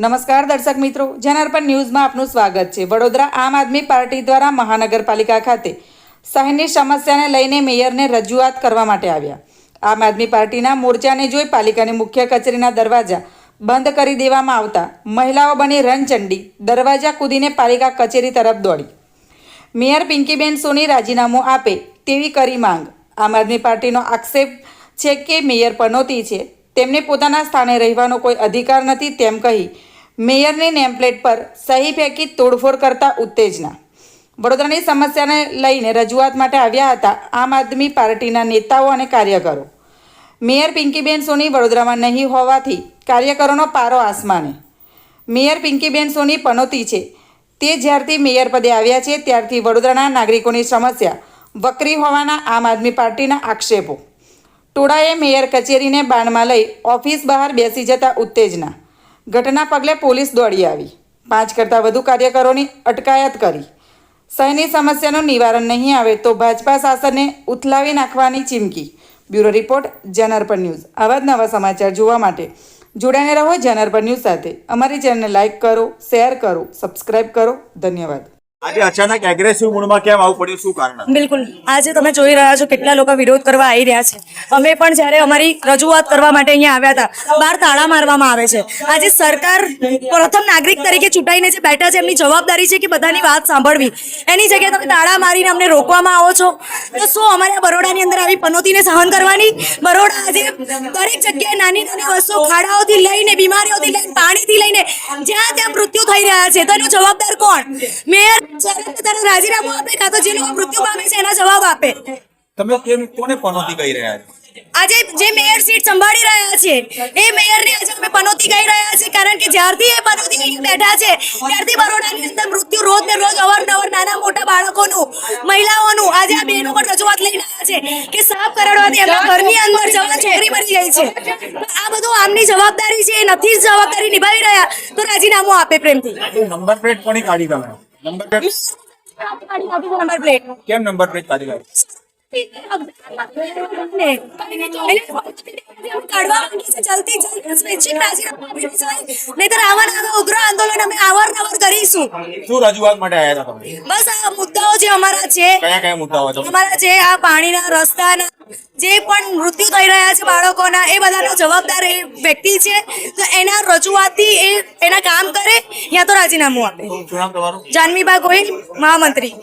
નમસ્કાર દર્શક મિત્રો, જનાર્પણ ન્યૂઝમાં આપનું સ્વાગત છે. વડોદરા આમ આદમી પાર્ટી દ્વારા મહાનગરપાલિકા ખાતે શહેરની સમસ્યાને લઈને મેયરને રજૂઆત કરવા માટે આવ્યા. આમ આદમી પાર્ટીના મોરચાને જોઈ પાલિકાની મુખ્ય કચેરીના દરવાજા બંધ કરી દેવામાં આવતા મહિલાઓ બની રણચંડી દરવાજા કૂદીને પાલિકા કચેરી તરફ દોડી. મેયર પિંકીબેન સોની રાજીનામું આપે તેવી કરી માંગ. આમ આદમી પાર્ટીનો આક્ષેપ છે કે મેયર પનોતી છે. તેમને પોતાના સ્થાને રહેવાનો કોઈ અધિકાર નથી તેમ કહી મેયરની નેમપ્લેટ પર સહી ફેંકી તોડફોડ કરતા ઉત્તેજના. વડોદરાની સમસ્યાને લઈને રજૂઆત માટે આવ્યા હતા આમ આદમી પાર્ટીના નેતાઓ અને કાર્યકરો. મેયર પિંકીબેન સોની વડોદરામાં નહીં હોવાથી કાર્યકરોનો પારો આસમાને. મેયર પિંકીબેન સોની પનોતી છે. તે જ્યારથી મેયર પદે આવ્યા છે, ત્યારથી વડોદરાના નાગરિકોની સમસ્યા વકરી હોવાના આમ આદમી પાર્ટીના આક્ષેપો. ટોળાએ મેયર કચેરીને બાણમાં લઈ ઓફિસ બહાર બેસી જતા ઉત્તેજના. ઘટના પગલે પોલીસ દોડી આવી. પાંચ કરતાં વધુ કાર્યકરોની અટકાયત કરી. શહેરની સમસ્યાનું નિવારણ નહીં આવે તો ભાજપા શાસનને ઉથલાવી નાખવાની ચીમકી. બ્યુરો રિપોર્ટ જનરપર ન્યૂઝ. આવા જ નવા સમાચાર જોવા માટે જોડાઈને રહો જનરપર ન્યૂઝ સાથે. અમારી ચેનલને લાઇક કરો, શેર કરો સબસ્ક્રાઈબ કરો. ધન્યવાદ. આજે અચાનક એગ્રેસિવ મૂડમાં કેમ આવું પડ્યું? શું કારણ બિલકુલ. આજે તમે જોઈ રહ્યા છો, કેટલા લોકો વિરોધ કરવા આવી રહ્યા છે. અમે પણ જ્યારે અમારી રજૂઆત કરવા માટે અહીંયા આવ્યા હતા બહાર તાળા મારવામાં આવે છે. આજે સરકાર પ્રથમ નાગરિક તરીકે ચૂંટાઈને જે બેઠા છે, એમની જવાબદારી છે કે બધાની વાત સાંભળવી. એની જગ્યાએ તમે તાળા મારીને અમને રોકવામાં આવો છો. તો શું અમારે બરોડાની અંદર આવી પનોતીને સહન કરવાની? બરોડા આજે દરેક જગ્યાએ નાની નાની વસ્તુઓ, ખાડાઓથી લઈને, બીમારીઓથી લઈને પાણીથી જ્યાં ત્યાં મૃત્યુ થઈ રહ્યા છે તો એનો જવાબદાર કોણ? મેયર પોતાનું રાજીનામું આપે કાં તો જે લોકો મૃત્યુ પામે છે એના જવાબ આપે. તમે કેમ કોને પનોતી કહી રહ્યા છો? આજે જે મેયર સીટ સંભાળી રહ્યા છે એ મેયરને આજે અમે પનોતી કહી રહ્યા છે કારણ કે જ્યારથી એ પનોતી બેઠા છે ત્યારથી બરોડાની અંદર મૃત્યુ રોજ ને રોજ અવારનવાર નાના મોટા બાળકોનું મહિલાઓનું આજે આ બહેનો પણ રજૂઆત લઈને કે સાફ કરાડવાથી એમના ઘરની અંદર જવા છોકરી મરી જાય છે. આ બધું આમની જવાબદારી છે એ નથી જવાબદારી નિભાવી રહ્યા. તો રાજીનામું આપે પ્રેમથી. નંબર પ્લેટ કોની કાઢી તમે? નંબર પ્લેટ નંબર પ્લેટ કેમ નંબર પ્લેટ કાઢી લાવી નહીતર આવા આવા ઉગ્ર આંદોલન અમે અવારનવાર કરીશું. શું રજૂઆત માટે આવ્યા હતા તમે? બસ આ જે અમારા છે કયા કયા મુદ્દાઓ હતા અમારા જે આ પાણીના રસ્તાના જે પણ મૃત્યુ થઈ રહ્યા છે બાળકોના એ બધાનો જવાબદાર એ વ્યક્તિ છે. તો એના રજૂઆતથી એ એના કામ કરે યા તો રાજીનામું આપે. જાનવીબા ગોહિલ મહામંત્રી.